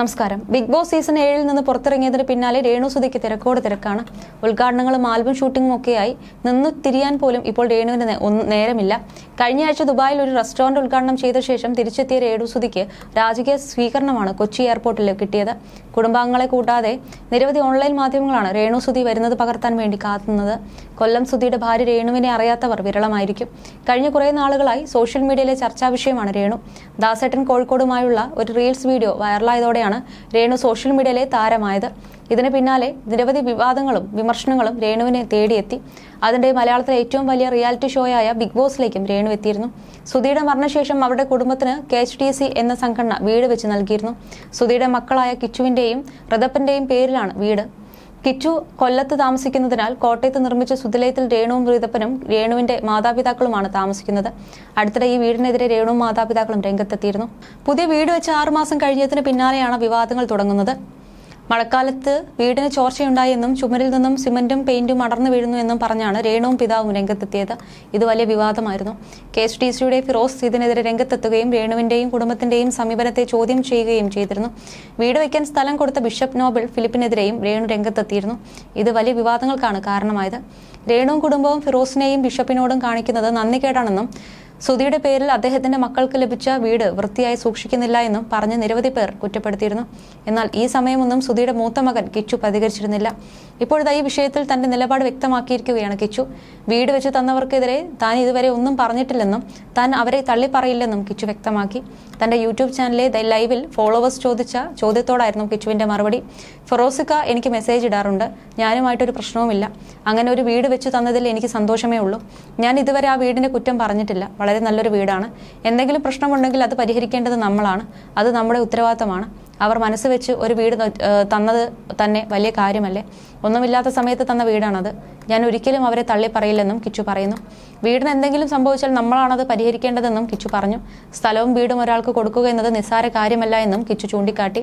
നമസ്കാരം. Big boss season ഏഴിൽ നിന്ന് പുറത്തിറങ്ങിയതിന് പിന്നാലെ രേണു സുധിക്ക് തിരക്കോട് തിരക്കാണ്. ഉദ്ഘാടനങ്ങളും ആൽബം ഷൂട്ടിങ്ങും ഒക്കെയായി നിന്ന് തിരിയാൻ പോലും ഇപ്പോൾ രേണുവിന് നേരമില്ല. കഴിഞ്ഞ ആഴ്ച ദുബായിൽ ഒരു റെസ്റ്റോറന്റ് ഉദ്ഘാടനം ചെയ്ത ശേഷം തിരിച്ചെത്തിയ രേണു സുധിക്ക് രാജകീയ സ്വീകരണമാണ് കൊച്ചി എയർപോർട്ടിൽ കിട്ടിയത്. കുടുംബാംഗങ്ങളെ കൂട്ടാതെ നിരവധി ഓൺലൈൻ മാധ്യമങ്ങളാണ് രേണു സുധി വരുന്നത് പകർത്താൻ വേണ്ടി കാത്തുന്നത്. കൊല്ലം സുധിയുടെ ഭാര്യ രേണുവിനെ അറിയാത്തവർ വിരളമായിരിക്കും. കഴിഞ്ഞ കുറേ നാളുകളായി സോഷ്യൽ മീഡിയയിലെ ചർച്ചാ വിഷയമാണ് രേണു. ദാസേട്ടൻ കോഴിക്കോടുമായുള്ള ഒരു റീൽസ് വീഡിയോ വൈറലായതോടെയാണ് രേണു സോഷ്യൽ മീഡിയയിലെ താരമായത്. ഇതിന് പിന്നാലെ നിരവധി വിവാദങ്ങളും വിമർശനങ്ങളും രേണുവിനെ തേടിയെത്തി. അതിന്റെ മലയാളത്തിലെ ഏറ്റവും വലിയ റിയാലിറ്റി ഷോയായ ബിഗ് ബോസിലേക്കും രേണു എത്തിയിരുന്നു. സുധിയുടെ മരണശേഷം അവരുടെ കുടുംബത്തിന് കെ എച്ച് ടി സി എന്ന സംഘടന വീട് വെച്ച് നൽകിയിരുന്നു. സുധിയുടെ മക്കളായ കിച്ചുവിന്റെയും ഋതപ്പന്റെയും പേരിലാണ് വീട്. കിച്ചു കൊല്ലത്ത് താമസിക്കുന്നതിനാൽ കോട്ടയത്ത് നിർമ്മിച്ച സുതിലയത്തിൽ രേണുവും ഋതപ്പനും രേണുവിന്റെ മാതാപിതാക്കളുമാണ് താമസിക്കുന്നത്. അടുത്തിടെ ഈ വീടിനെതിരെ രേണുവും മാതാപിതാക്കളും രംഗത്തെത്തിയിരുന്നു. പുതിയ വീട് വെച്ച് ആറുമാസം കഴിഞ്ഞതിന് പിന്നാലെയാണ് വിവാദങ്ങൾ തുടങ്ങുന്നത്. മഴക്കാലത്ത് വീടിന് ചോർച്ചയുണ്ടായെന്നും ചുമരിൽ നിന്നും സിമന്റും പെയിന്റും അടർന്നു വീഴുന്നു എന്നും പറഞ്ഞാണ് രേണുവും പിതാവും രംഗത്തെത്തിയത്. ഇത് വലിയ വിവാദമായിരുന്നു. കെ എസ് ടി സിയുടെ ഫിറോസ് ഇതിനെതിരെ രംഗത്തെത്തുകയും രേണുവിന്റെയും കുടുംബത്തിന്റെയും സമീപനത്തെ ചോദ്യം ചെയ്യുകയും ചെയ്തിരുന്നു. വീട് വയ്ക്കാൻ സ്ഥലം കൊടുത്ത ബിഷപ്പ് നോബിൾ ഫിലിപ്പിനെതിരെയും രേണു രംഗത്തെത്തിയിരുന്നു. ഇത് വലിയ വിവാദങ്ങൾക്കാണ് കാരണമായത്. രേണുവും കുടുംബവും ഫിറോസിനെയും ബിഷപ്പിനോടും കാണിക്കുന്നത് നന്ദികേടാണെന്നും സുധിയുടെ പേരിൽ അദ്ദേഹത്തിന്റെ മക്കൾക്ക് ലഭിച്ച വീട് വൃത്തിയായി സൂക്ഷിക്കുന്നില്ല എന്നും പറഞ്ഞ് നിരവധി പേർ കുറ്റപ്പെടുത്തിയിരുന്നു. എന്നാൽ ഈ സമയമൊന്നും സുധിയുടെ മൂത്ത മകൻ കിച്ചു പ്രതികരിച്ചിരുന്നില്ല. ഇപ്പോഴത്തെ ഈ വിഷയത്തിൽ തന്റെ നിലപാട് വ്യക്തമാക്കിയിരിക്കുകയാണ് കിച്ചു. വീട് വെച്ച് തന്നവർക്കെതിരെ താൻ ഇതുവരെ ഒന്നും പറഞ്ഞിട്ടില്ലെന്നും താൻ അവരെ തള്ളിപ്പറയില്ലെന്നും കിച്ചു വ്യക്തമാക്കി. തന്റെ യൂട്യൂബ് ചാനലിലെ ദ ലൈവിൽ ഫോളോവേഴ്സ് ചോദിച്ച ചോദ്യത്തോടായിരുന്നു കിച്ചുവിന്റെ മറുപടി. ഫിറോസിക്ക എനിക്ക് മെസ്സേജ് ഇടാറുണ്ട്. ഞാനുമായിട്ടൊരു പ്രശ്നവുമില്ല. അങ്ങനെ ഒരു വീട് വെച്ച് തന്നതിൽ എനിക്ക് സന്തോഷമേ ഉള്ളൂ. ഞാൻ ഇതുവരെ ആ വീടിന്റെ കുറ്റം പറഞ്ഞിട്ടില്ല. വളരെ നല്ലൊരു വീടാണ്. എന്തെങ്കിലും പ്രശ്നമുണ്ടെങ്കിൽ അത് പരിഹരിക്കേണ്ടത് നമ്മളാണ്. അത് നമ്മുടെ ഉത്തരവാദിത്തമാണ്. അവർ മനസ്സ് വെച്ച് ഒരു വീട് തന്നത് തന്നെ വലിയ കാര്യമല്ലേ? ഒന്നുമില്ലാത്ത സമയത്ത് തന്ന വീടാണത്. ഞാൻ ഒരിക്കലും അവരെ തള്ളി പറയില്ലെന്നും കിച്ചു പറയുന്നു. വീടിന് എന്തെങ്കിലും സംഭവിച്ചാൽ നമ്മളാണത് പരിഹരിക്കേണ്ടതെന്നും കിച്ചു പറഞ്ഞു. സ്ഥലവും വീടും ഒരാൾക്ക് കൊടുക്കുക എന്നത് നിസ്സാര കാര്യമല്ല എന്നും കിച്ചു ചൂണ്ടിക്കാട്ടി.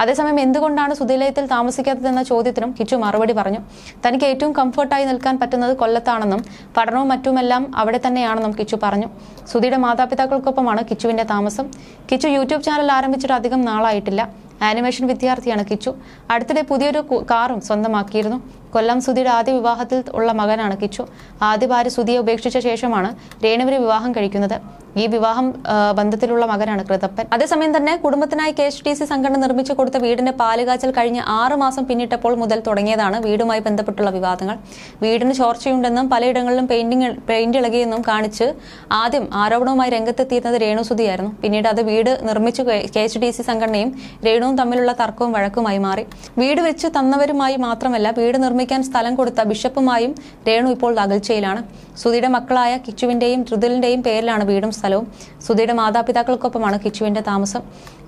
അതേസമയം എന്തുകൊണ്ടാണ് സുതിലയത്തിൽ താമസിക്കാത്തതെന്ന ചോദ്യത്തിനും കിച്ചു മറുപടി പറഞ്ഞു. തനിക്ക് ഏറ്റവും കംഫർട്ടായി നിൽക്കാൻ പറ്റുന്നത് കൊല്ലത്താണെന്നും പഠനവും മറ്റുമെല്ലാം അവിടെ തന്നെയാണെന്നും കിച്ചു പറഞ്ഞു. സുധിയുടെ മാതാപിതാക്കൾക്കൊപ്പമാണ് കിച്ചുവിന്റെ താമസം. കിച്ചു യൂട്യൂബ് ചാനൽ ആരംഭിച്ചിട്ട് അധികം നാളായിട്ടില്ല. ആനിമേഷൻ വിദ്യാർത്ഥിയാണ് കിച്ചു. അടുത്തിടെ പുതിയൊരു കാറും സ്വന്തമാക്കിയിരുന്നു. കൊല്ലം സുധിയുടെ ആദ്യ വിവാഹത്തിൽ ഉള്ള മകനാണ് കിച്ചു. ആദ്യ ഭാര്യ സുധിയെ ഉപേക്ഷിച്ച ശേഷമാണ് രേണുവിനെ വിവാഹം കഴിക്കുന്നത്. ഈ വിവാഹം ബന്ധത്തിലുള്ള മകനാണ് കൃതപ്പൻ. അതേസമയം തന്നെ കുടുംബത്തിനായി കെ എച്ച് ടി സി സംഘടന നിർമ്മിച്ചു കൊടുത്ത വീടിന്റെ പാലുകാച്ചൽ കഴിഞ്ഞ് ആറ് മാസം പിന്നിട്ടപ്പോൾ മുതൽ തുടങ്ങിയതാണ് വീടുമായി ബന്ധപ്പെട്ടുള്ള വിവാദങ്ങൾ. വീടിന് ചോർച്ചയുണ്ടെന്നും പലയിടങ്ങളിലും പെയിന്റിംഗ് പെയിന്റ് ഇളകിയെന്നും കാണിച്ച് ആദ്യം ആരോപണവുമായി രംഗത്തെത്തിയിരുന്നത് രേണുസുതിയായിരുന്നു പിന്നീട് അത് വീട് നിർമ്മിച്ചു കെ എച്ച് ഡി സി സംഘടനയും രേണുവും തമ്മിലുള്ള തർക്കവും വഴക്കുമായി മാറി. വീട് വെച്ച് തന്നവരുമായി മാത്രമല്ല വീട് നിർമ്മിക്കാൻ സ്ഥലം കൊടുത്ത ബിഷപ്പുമായും രേണു ഇപ്പോൾ അകൽച്ചയിലാണ്. സുധിയുടെ മക്കളായ കിച്ചുവിന്റെയും ഋതുലിന്റെയും പേരിലാണ് വീടും സ്ഥലവും. സുധിയുടെ മാതാപിതാക്കൾക്കൊപ്പമാണ് കിച്ചുവിന്റെ താമസം.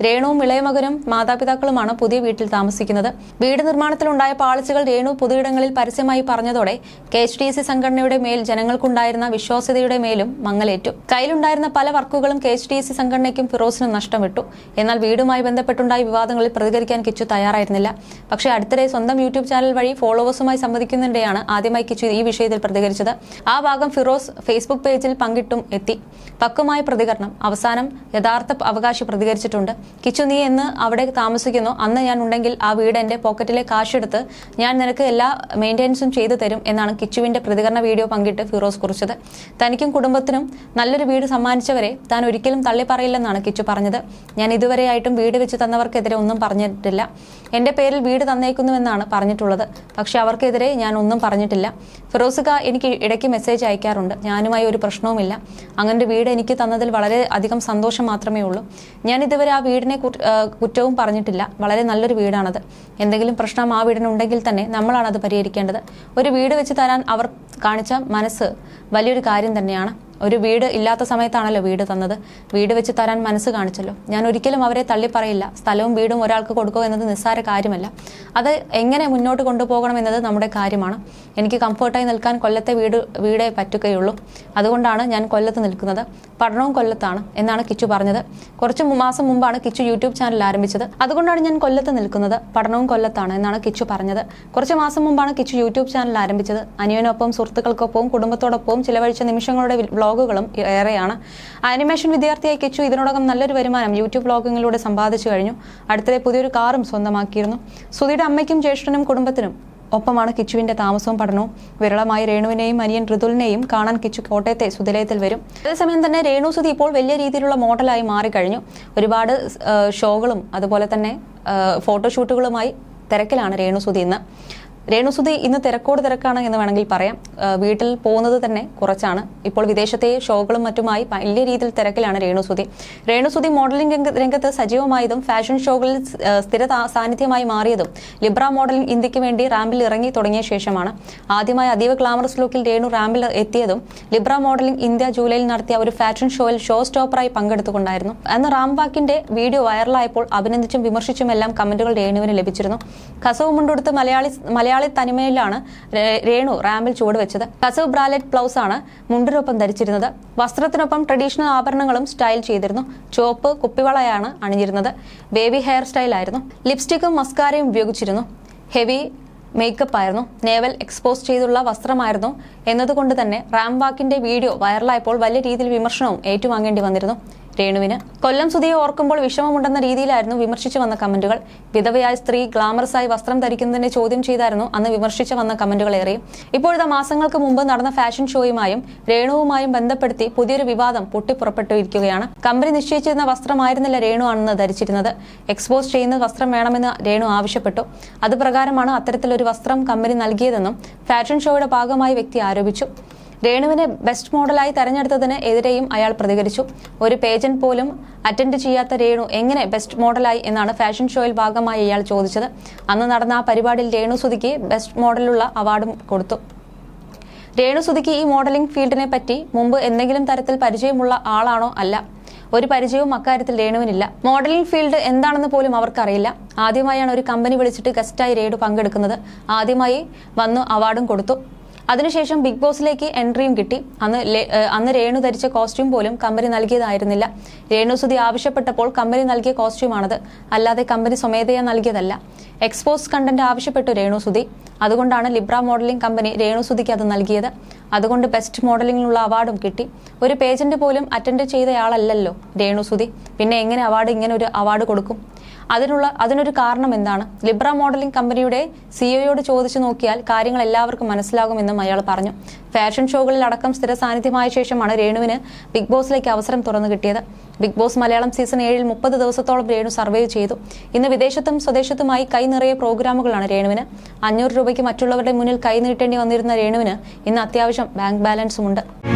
രേണുവും ഇളയമകനും മാതാപിതാക്കളുമാണ് പുതിയ വീട്ടിൽ താമസിക്കുന്നത്. വീട് നിർമ്മാണത്തിലുണ്ടായ പാളിച്ചകൾ രേണു പൊതുയിടങ്ങളിൽ പരസ്യമായി പറഞ്ഞതോടെ കെ എച്ച് ഡി സി സംഘടനയുടെ മേൽ ജനങ്ങൾക്കുണ്ടായിരുന്ന വിശ്വാസ്യതയുടെ മേലും മങ്ങലേറ്റു. കയ്യിലുണ്ടായിരുന്ന പല വർക്കുകളും കെ എച്ച് ഡി സി സംഘടനയ്ക്കും ഫിറോസിനും നഷ്ടമിട്ടു എന്നാൽ വീടുമായി ബന്ധപ്പെട്ടുണ്ടായ വിവാദങ്ങളിൽ പ്രതികരിക്കാൻ കിച്ചു തയ്യാറായിരുന്നില്ല. പക്ഷേ അടുത്തിടെ സ്വന്തം യൂട്യൂബ് ചാനൽ വഴി ഫോളോവേഴ്സുമായി സംവദിക്കുന്നുണ്ടെയാണ് ആദ്യമായി കിച്ചു ഈ വിഷയത്തിൽ പ്രതികരിച്ചത്. ആ ഭാഗം ഫിറോസ് ഫേസ്ബുക്ക് പേജിൽ പങ്കിട്ടും എത്തി. പക്വമായ പ്രതികരണം. അവസാനം യഥാർത്ഥ അവകാശി പ്രതികരിച്ചിട്ടുണ്ട്. കിച്ചു നീ എന്ന് അവിടെ താമസിക്കുന്നു. അന്ന് ഞാൻ ഉണ്ടെങ്കിൽ ആ വീട് എന്റെ പോക്കറ്റിലെ കാശെടുത്ത് ഞാൻ നിനക്ക് എല്ലാ മെയിന്റെനൻസും ചെയ്തു തരും എന്നാണ് കിച്ചുവിന്റെ പ്രതികരണ വീഡിയോ പങ്കിട്ട് ഫിറോസ് കുറിച്ചത്. തനിക്കും കുടുംബത്തിനും നല്ലൊരു വീട് സമ്മാനിച്ചവരെ താൻ ഒരിക്കലും തള്ളി പറയില്ലെന്നാണ് കിച്ചു പറഞ്ഞത്. ഞാൻ ഇതുവരെയായിട്ടും വീട് വെച്ച് തന്നവർക്കെതിരെ ഒന്നും പറഞ്ഞിട്ടില്ല. എന്റെ പേരിൽ വീട് തന്നേക്കുന്നുവെന്നാണ് പറഞ്ഞിട്ടുള്ളത്. പക്ഷെ അവർക്കെതിരെ ഞാൻ ഒന്നും പറഞ്ഞിട്ടില്ല. ഫിറോസുക എനിക്ക് ഇടയ്ക്ക് മെസ്സേജ് അയക്കാറുണ്ട്. ഞാനുമായി ഒരു പ്രശ്നവുമില്ല. അങ്ങനെ ഒരു വീട് എനിക്ക് തന്നതിൽ വളരെ അധികം സന്തോഷം മാത്രമേ ഉള്ളൂ. ഞാൻ ഇതുവരെ ആ വീടിനെ കുറ്റവും പറഞ്ഞിട്ടില്ല. വളരെ നല്ലൊരു വീടാണത്. എന്തെങ്കിലും പ്രശ്നം ആ വീടിനുണ്ടെങ്കിൽ തന്നെ നമ്മളാണ് അത് പരിഹരിക്കേണ്ടത്. ഒരു വീട് വെച്ച് തരാൻ അവർ കാണിച്ച മനസ്സ് വലിയൊരു കാര്യം തന്നെയാണ്. ഒരു വീട് ഇല്ലാത്ത സമയത്താണല്ലോ വീട് തന്നത്. വീട് വെച്ച് തരാൻ മനസ്സ് കാണിച്ചല്ലോ. ഞാൻ ഒരിക്കലും അവരെ തള്ളി പറയില്ല. സ്ഥലവും വീടും ഒരാൾക്ക് കൊടുക്കുക എന്നത് നിസ്സാര കാര്യമല്ല. അത് എങ്ങനെ മുന്നോട്ട് കൊണ്ടുപോകണം എന്നത് നമ്മുടെ കാര്യമാണ്. എനിക്ക് കംഫർട്ടായി നിൽക്കാൻ കൊല്ലത്തെ വീട് വീടേ പറ്റുകയുള്ളൂ. അതുകൊണ്ടാണ് ഞാൻ കൊല്ലത്ത് നിൽക്കുന്നത്. പഠനവും കൊല്ലത്താണ് എന്നാണ് കിച്ചു പറഞ്ഞത്. കുറച്ച് മാസം മുമ്പാണ് കിച്ചു യൂട്യൂബ് ചാനൽ ആരംഭിച്ചത്. അതുകൊണ്ടാണ് ഞാൻ കൊല്ലത്ത് നിൽക്കുന്നത്. പഠനവും കൊല്ലത്താണ് എന്നാണ് കിച്ചു പറഞ്ഞത്. കുറച്ച് മാസം മുമ്പാണ് കിച്ചു യൂട്യൂബ് ചാനൽ ആരംഭിച്ചത്. അനിയനൊപ്പം സുഹൃത്തുക്കൾക്കൊപ്പവും കുടുംബത്തോടൊപ്പവും ചിലവഴിച്ച നിമിഷങ്ങളുടെ വ്ളോഗുകളും ഏറെയാണ്. ആനിമേഷൻ വിദ്യാർത്ഥിയായി കിച്ചു. ഇതിനോടകം നല്ലൊരു വരുമാനം യൂട്യൂബ് വ്ളോഗിങ്ങിലൂടെ സമ്പാദിച്ചു കഴിഞ്ഞു. അടുത്തിടെ പുതിയൊരു കാറും സ്വന്തമാക്കിയിരുന്നു. സുധിയുടെ അമ്മയ്ക്കും ജ്യേഷ്ഠനും കുടുംബത്തിനും ഒപ്പമാണ് കിച്ചുവിന്റെ താമസവും പഠനവും. വിരളമായി രേണുവിനെയും അനിയൻ ഋതുലിനെയും കാണാൻ കിച്ചു കോട്ടയത്തെ സുതിലയത്തിൽ വരും. അതേസമയം തന്നെ രേണു സുധി ഇപ്പോൾ വലിയ രീതിയിലുള്ള മോഡലായി മാറിക്കഴിഞ്ഞു. ഒരുപാട് ഷോകളും അതുപോലെ തന്നെ ഫോട്ടോഷൂട്ടുകളുമായി തിരക്കിലാണ് രേണു സുധി ഇന്ന്. രേണുസുതി ഇന്ന് തിരക്കോട് തിരക്കാണ് എന്ന് വേണമെങ്കിൽ പറയാം. വീട്ടിൽ പോകുന്നത് തന്നെ കുറച്ചാണ്. ഇപ്പോൾ വിദേശത്തെ ഷോകളും മറ്റുമായി വലിയ രീതിയിൽ തിരക്കിലാണ് രേണുസുതി. രേണുസുതി മോഡലിംഗ് രംഗ- രംഗത്ത് സജീവമായതും ഫാഷൻ ഷോകളിൽ സ്ഥിര സാന്നിധ്യമായി മാറിയതും ലിബ്ര മോഡലിംഗ് ഇന്ത്യയ്ക്ക് വേണ്ടി റാമ്പിൽ ഇറങ്ങി തുടങ്ങിയ ശേഷമാണ്. ആദ്യമായി അതീവ ഗ്ലാമറസ് ലുക്കിൽ രേണു റാമ്പിൽ എത്തിയതും ലിബ്ര മോഡലിംഗ് ഇന്ത്യ ജൂലൈയിൽ നടത്തിയ ഒരു ഫാഷൻ ഷോയിൽ ഷോ സ്റ്റോപ്പറായി പങ്കെടുത്തുകൊണ്ടായിരുന്നു. അന്ന് റാംവാക്കിന്റെ വീഡിയോ വൈറലായപ്പോൾ അഭിനന്ദിച്ചും വിമർശിച്ചുമെല്ലാം കമന്റുകൾ രേണുവിന് ലഭിച്ചിരുന്നു. കസവ് മുണ്ടെടുത്ത് മലയാളി തനിമയിലാണ് രേ- രേണു റാമ്പിൽ ചുവടുവെച്ചത് കസവ് ബ്രാലറ്റ് ബ്ലൗസ് ആണ് മുണ്ടിനൊപ്പം ധരിച്ചിരുന്നത്. വസ്ത്രത്തിനൊപ്പം ട്രഡീഷണൽ ആഭരണങ്ങളും സ്റ്റൈൽ ചെയ്തിരുന്നു. ചുവപ്പ് കുപ്പിവളയാണ് അണിഞ്ഞിരുന്നത്. ബേബി ഹെയർ സ്റ്റൈൽ ആയിരുന്നു. ലിപ്സ്റ്റിക്കും മസ്കാരയും ഉപയോഗിച്ചിരുന്നു. ഹെവി മേക്കപ്പ് ആയിരുന്നു. നേവൽ എക്സ്പോസ് ചെയ്തുള്ള വസ്ത്രമായിരുന്നു എന്നതുകൊണ്ട് തന്നെ റാം വാക്കിന്റെ വീഡിയോ വൈറലായപ്പോൾ വലിയ രീതിയിൽ വിമർശനവും ഏറ്റുവാങ്ങേണ്ടി വന്നിരുന്നു. രേണുവിന്. കൊല്ലം സുധിയെ ഓർക്കുമ്പോൾ വിഷമമുണ്ടെന്ന രീതിയിലായിരുന്നു വിമർശിച്ചു വന്ന കമന്റുകൾ. വിധവയായ സ്ത്രീ ഗ്ലാമറസായി വസ്ത്രം ധരിക്കുന്നതിനെ ചോദ്യം ചെയ്തായിരുന്നു അന്ന് വിമർശിച്ചു വന്ന കമന്റുകൾ ഏറെ ഇപ്പോഴത്തെ മാസങ്ങൾക്ക് മുമ്പ് നടന്ന ഫാഷൻ ഷോയുമായും രേണുവുമായും ബന്ധപ്പെടുത്തി പുതിയൊരു വിവാദം പൊട്ടിപ്പുറപ്പെട്ടിരിക്കുകയാണ് കമ്പനി നിശ്ചയിച്ചിരുന്ന വസ്ത്രമായിരുന്നില്ല രേണു ആണെന്ന് ധരിച്ചിരുന്നത്. എക്സ്പോസ് ചെയ്യുന്ന വസ്ത്രം വേണമെന്ന് രേണു ആവശ്യപ്പെട്ടു. അത് പ്രകാരമാണ് അത്തരത്തിലൊരു വസ്ത്രം കമ്പനി നൽകിയതെന്നും ഫാഷൻ ഷോയുടെ ഭാഗമായി വ്യക്തി ആരോപിച്ചു. രേണുവിനെ ബെസ്റ്റ് മോഡലായി തെരഞ്ഞെടുത്തതിന് എതിരെയും അയാൾ പ്രതികരിച്ചു. ഒരു പേജന്റ് പോലും അറ്റൻഡ് ചെയ്യാത്ത രേണു എങ്ങനെ ബെസ്റ്റ് മോഡലായി എന്നാണ് ഫാഷൻ ഷോയിൽ ഭാഗമായി ഇയാൾ ചോദിച്ചത്. അന്ന് നടന്ന ആ പരിപാടിയിൽ രേണു സുധിക്ക് ബെസ്റ്റ് മോഡലുള്ള അവാർഡും കൊടുത്തു. രേണു സുധിക്ക് ഈ മോഡലിംഗ് ഫീൽഡിനെ പറ്റി മുമ്പ് എന്തെങ്കിലും തരത്തിൽ പരിചയമുള്ള ആളാണോ അല്ല. ഒരു പരിചയവും അക്കാര്യത്തിൽ രേണുവിനില്ല. മോഡലിംഗ് ഫീൽഡ് എന്താണെന്ന് പോലും അവർക്കറിയില്ല. ആദ്യമായാണ് ഒരു കമ്പനി വിളിച്ചിട്ട് ഗസ്റ്റായി രേണു പങ്കെടുക്കുന്നത്. ആദ്യമായി വന്നു അവാർഡും കൊടുത്തു. അതിനുശേഷം ബിഗ് ബോസിലേക്ക് എൻട്രിയും കിട്ടി. അന്ന് അന്ന് രേണു ധരിച്ച കോസ്റ്റ്യൂം പോലും കമ്പനി നൽകിയതായിരുന്നില്ല. രേണു സുതി ആവശ്യപ്പെട്ടപ്പോൾ കമ്പനി നൽകിയ കോസ്റ്റ്യൂമാണത്. അല്ലാതെ കമ്പനി സ്വമേധയാ നൽകിയതല്ല. എക്സ്പോസ് കണ്ടന്റ് ആവശ്യപ്പെട്ടു രേണു സുതി അതുകൊണ്ടാണ് ലിബ്ര മോഡലിംഗ് കമ്പനി രേണു സുതിക്ക് അത് നൽകിയത്. അതുകൊണ്ട് ബെസ്റ്റ് മോഡലിംഗിനുള്ള അവാർഡും കിട്ടി. ഒരു പേജന്റ് പോലും അറ്റൻഡ് ചെയ്തയാളല്ലല്ലോ രേണു സുതി പിന്നെ എങ്ങനെ അവാർഡ് ഇങ്ങനെ ഒരു അവാർഡ് കൊടുക്കും? അതിനുള്ള അതിനൊരു കാരണം എന്താണ്? ലിബ്ര മോഡലിംഗ് കമ്പനിയുടെ സിഇഒയോട് ചോദിച്ചു നോക്കിയാൽ കാര്യങ്ങൾ എല്ലാവർക്കും മനസ്സിലാകുമെന്നും അയാൾ പറഞ്ഞു. ഫാഷൻ ഷോകളിൽ അടക്കം സ്ഥിര സാന്നിധ്യമായ ശേഷമാണ് രേണുവിന് ബിഗ് ബോസിലേക്ക് അവസരം തുറന്നു കിട്ടിയത്. ബിഗ് ബോസ് മലയാളം സീസൺ ഏഴിൽ മുപ്പത് ദിവസത്തോളം രേണു സർവേ ചെയ്തു. ഇന്ന് വിദേശത്തും സ്വദേശത്തുമായി കൈ നിറയെ പ്രോഗ്രാമുകളാണ് രേണുവിന്. അഞ്ഞൂറ് രൂപയ്ക്ക് മറ്റുള്ളവരുടെ മുന്നിൽ കൈ നീട്ടേണ്ടി വന്നിരുന്ന രേണുവിന് ഇന്ന് അത്യാവശ്യം ബാങ്ക് ബാലൻസുമുണ്ട്